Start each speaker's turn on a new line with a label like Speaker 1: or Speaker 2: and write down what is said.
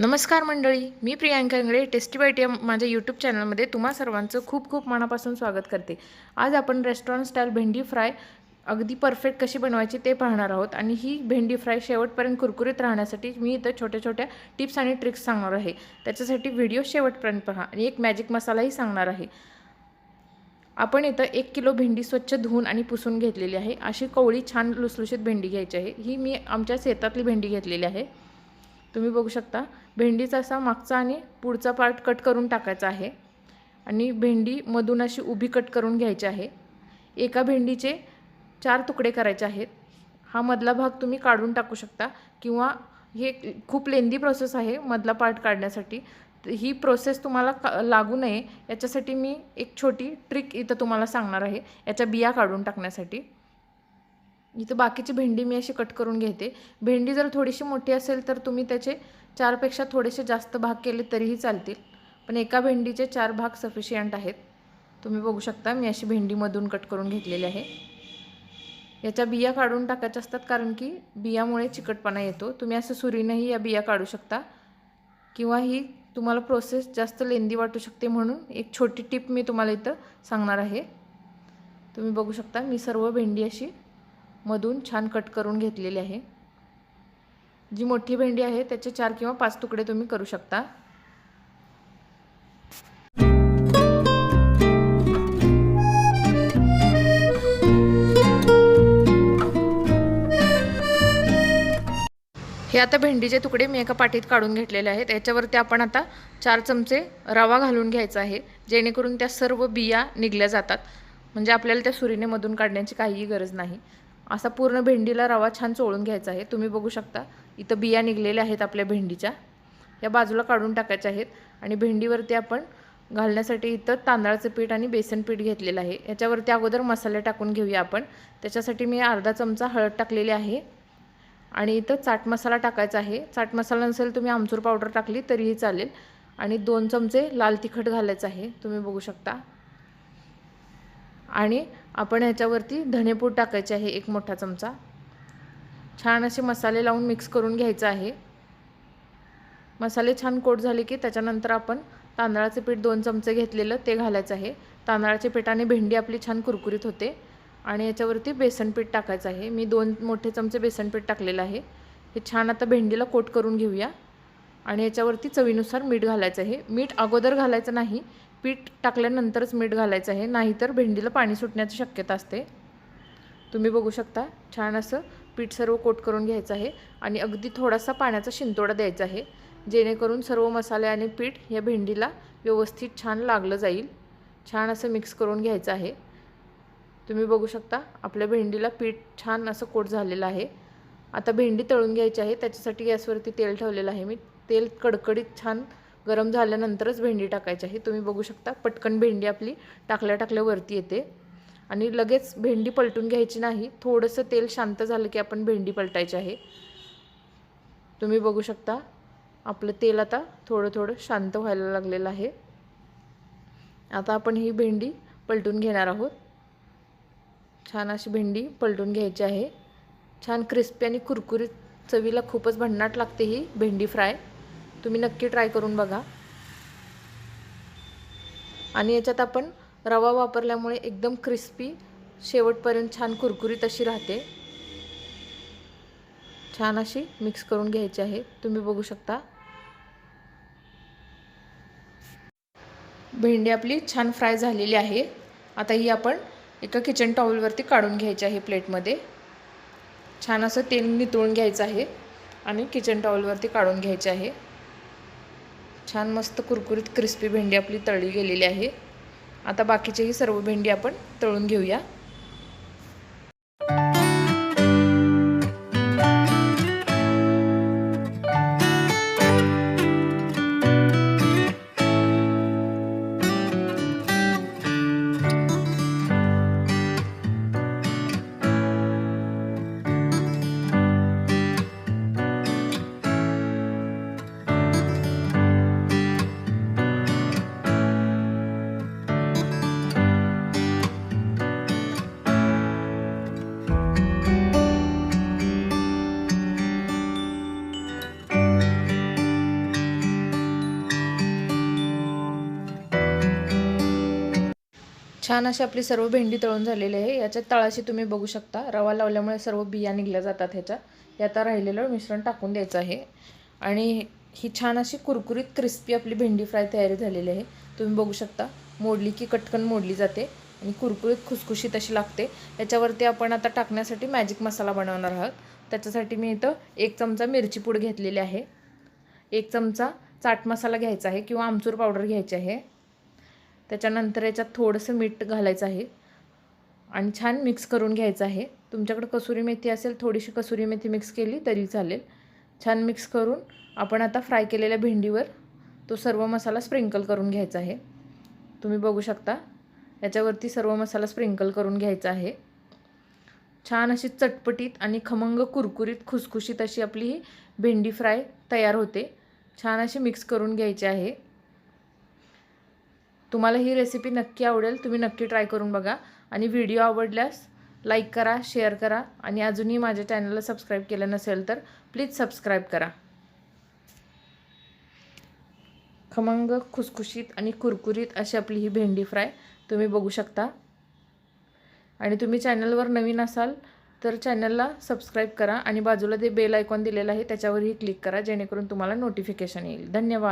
Speaker 1: नमस्कार मंडळी मी प्रियांका इंगळे टेस्टी बायटी माझ्या यूट्यूब चॅनलमध्ये तुम्हा सर्वांचं खूप खूप मनापासून स्वागत करते. आज आपण रेस्टॉरंट स्टाईल भेंडी फ्राय अगदी परफेक्ट कशी बनवायची ते पाहणार आहोत आणि ही भेंडी फ्राय शेवटपर्यंत कुरकुरीत राहण्यासाठी मी इथं छोट्या छोट्या टिप्स आणि ट्रिक्स सांगणार आहे. त्याच्यासाठी व्हिडिओ शेवटपर्यंत पहा आणि एक मॅजिक मसालाही सांगणार आहे. आपण इथं एक किलो भेंडी स्वच्छ धुवून आणि पुसून घेतलेली आहे. अशी कवळी छान लुसलुशीत भेंडी घ्यायची आहे. ही मी आमच्या शेतातली भेंडी घेतलेली आहे. तुम्ही बघू शकता भेंडीचा असा मागचा आणि पुढचा पार्ट कट करून टाकायचा आहे. आणि भेंडी मधून अशी उभी कट करून घ्यायची आहे. एका भेंडीचे चार तुकडे करायचे आहेत. हा मधला भाग तुम्ही काढून टाकू शकता किंवा हे खूप लेंदी प्रोसेस आहे मधला पार्ट काढण्यासाठी. ही प्रोसेस तुम्हाला का लागू नये. याच्यासाठी मी एक छोटी ट्रिक इथं तुम्हाला सांगणार आहे. याच्या बिया काढून टाकण्यासाठी. इथं बाकीची भेंडी मी अशी कट करून घेते. भेंडी जर थोडीशी मोठी असेल तर तुम्ही त्याचे चारपेक्षा थोडेसे जास्त भाग केले तरीही चालतील. पण एका भेंडीचे चार भाग सफिशियंट आहेत. तुम्ही बघू शकता मी अशी भेंडीमधून कट करून घेतलेली आहे. याच्या बिया काढून टाकायच्या असतात कारण की बियामुळे चिकटपणा येतो. तुम्ही असं सुरीनेही या बिया काढू शकता. किंवा ही तुम्हाला प्रोसेस जास्त लेंदी वाटू शकते म्हणून एक छोटी टिप मी तुम्हाला इथं सांगणार आहे. तुम्ही बघू शकता मी सर्व भेंडी अशी मधून छान कट करून घेतलेली आहे. जी मोठी भेंडी आहे त्याचे चार किंवा पाच तुकडे तुम्ही करू शकता. हे आता भेंडीचे तुकडे मी एका पाटीत काढून घेतलेले आहेत. याच्यावरती आपण आता चार चमचे रवा घालून घ्यायचा आहे. जेणेकरून त्या सर्व बिया निघल्या जातात. म्हणजे आपल्याला त्या सुरीने मधून काढण्याची काहीही गरज नाही. असा पूर्ण भेंडीला रवा छान चोळून घ्यायचा आहे. तुम्ही बघू शकता इथं बिया निघलेल्या आहेत आपल्या भेंडीच्या. या बाजूला काढून टाकायच्या आहेत आणि भेंडीवरती आपण घालण्यासाठी इथं तांदळाचं पीठ आणि बेसन पीठ घेतलेलं आहे. याच्यावरती अगोदर मसाले टाकून घेऊया आपण. त्याच्यासाठी मी अर्धा चमचा हळद टाकलेली आहे आणि इथं चाट मसाला टाकायचा आहे. चाट मसाला नसेल तुम्ही आमचूर पावडर टाकली तरीही चालेल. आणि दोन चमचे लाल तिखट घालायचं आहे. तुम्ही बघू शकता. आणि आपण ह्याच्यावरती धणेपूड टाकायचे आहे एक मोठा चमचा. छान असे मसाले लावून मिक्स करून घ्यायचं आहे. मसाले छान कोट झाले की त्याच्यानंतर आपण तांदळाचे पीठ दोन चमचे घेतलेलं ते घालायचं आहे. तांदळाच्या पिठाने भेंडी आपली छान कुरकुरीत होते. आणि याच्यावरती बेसन पीठ टाकायचं आहे. मी दोन मोठे चमचे बेसन पीठ टाकलेलं आहे. हे छान आता भेंडीला कोट करून घेऊया. आणि याच्यावरती चवीनुसार मीठ घालायचं आहे. मीठ अगोदर घालायचं नाही पीठ टाकल्यानंतरच मीठ घालायचं आहे. नाहीतर भेंडीला पाणी सुटण्याची शक्यता असते. तुम्ही बघू शकता छान असं पीठ सर्व कोट करून घ्यायचं आहे आणि अगदी थोडासा पाण्याचा शिंतोडा द्यायचा आहे. जेणेकरून सर्व मसाले आणि पीठ या भेंडीला व्यवस्थित छान लागलं जाईल. छान असं मिक्स करून घ्यायचं आहे. तुम्ही बघू शकता आपल्या भेंडीला पीठ छान असं कोट झालेलं आहे. आता भेंडी तळून घ्यायची आहे. त्याच्यासाठी गॅसवरती तेल ठेवलेलं आहे मी. तेल कडकडीत छान गरम झाल्यानंतरच भेंडी टाकायची आहे. तुम्ही बघू शकता पटकन भेंडी आपली टाकल्या टाकल्या वरती येते. आणि लगेच भेंडी पलटून घ्यायची नाही थोडंसं तेल शांत झालं की आपण भेंडी पलटायची आहे. तुम्ही बघू शकता आपलं तेल आता थोडं थोडं शांत व्हायला लागलेलं आहे. आता आपण ही भेंडी पलटून घेणार आहोत. छान अशी भेंडी पलटून घ्यायची आहे. छान क्रिस्पी आणि कुरकुरीत चवीला खूपच भन्नाट लागते ही भेंडी फ्राय. तुम्ही नक्की ट्राय करून बघा. आणि याच्यात आपण रवा वापरल्यामुळे एकदम क्रिस्पी शेवटपर्यंत छान कुरकुरीत अशी राहते. छान अशी मिक्स करून घ्यायची आहे. तुम्ही बघू शकता. भेंडी आपली छान फ्राय झालेली आहे. आता ही आपण एका किचन टॉवलवरती काढून घ्यायची आहे प्लेटमध्ये. छान असं तेल नितळून घ्यायचं आहे आणि किचन टॉवलवरती काढून घ्यायचे आहे. छान मस्त कुरकुरीत क्रिस्पी भेंडी आपली तळली गेलेली आहे. आता बाकीचेही सर्व भेंडी आपण तळून घेऊया. छान अशी आपली सर्व भेंडी तळून झालेली आहे. याच्या तळाशी तुम्ही बघू शकता. रवा लावल्यामुळे सर्व बिया निघल्या जातात ह्याच्या. हे आता राहिलेलं मिश्रण टाकून द्यायचं आहे. आणि ही छान अशी कुरकुरीत क्रिस्पी आपली भेंडी फ्राय तयारी झालेली आहे. तुम्ही बघू शकता. मोडली की कटकन मोडली जाते आणि कुरकुरीत खुसखुशीत अशी लागते. याच्यावरती आपण आता टाकण्यासाठी मॅजिक मसाला बनवणार आहोत. त्याच्यासाठी मी इथं एक चमचा मिरची पूड घेतलेली आहे. एक चमचा चाट मसाला घ्यायचा आहे किंवा आमचूर पावडर घ्यायची आहे. त्याच्यानंतर याच्यात थोडंसं मीठ घालायचं आहे. आणि छान मिक्स करून घ्यायचं आहे. तुमच्याकडे कसुरी मेथी असेल थोडीशी कसुरी मेथी मिक्स केली तरी चालेल. छान मिक्स करून आपण आता फ्राय केलेल्या भेंडीवर तो सर्व मसाला स्प्रिंकल करून घ्यायचा आहे. तुम्ही बघू शकता याच्यावरती सर्व मसाला स्प्रिंकल करून घ्यायचा आहे. छान अशी चटपटीत आणि खमंग कुरकुरीत खुसखुशीत अशी आपली ही भेंडी फ्राय तयार होते. छान अशी मिक्स करून घ्यायची आहे. तुम्हाला ही रेसिपी नक्की आवडेल तुम्ही नक्की ट्राय करून बघा. आणि व्हिडिओ आवडल्यास लाईक करा शेअर करा. आणि अजूनही माझ्या चॅनलला सबस्क्राईब केलं नसेल तर प्लीज सबस्क्राईब करा. खमंग खुसखुशीत आणि कुरकुरीत अशी आपली ही भेंडी फ्राय तुम्ही बघू शकता. आणि तुम्ही चॅनलवर नवीन असाल तर चॅनलला सबस्क्राईब करा. आणि बाजूला ते बेल आयकॉन दिलेलं आहे त्याच्यावरही क्लिक करा जेणेकरून तुम्हाला नोटिफिकेशन येईल. धन्यवाद.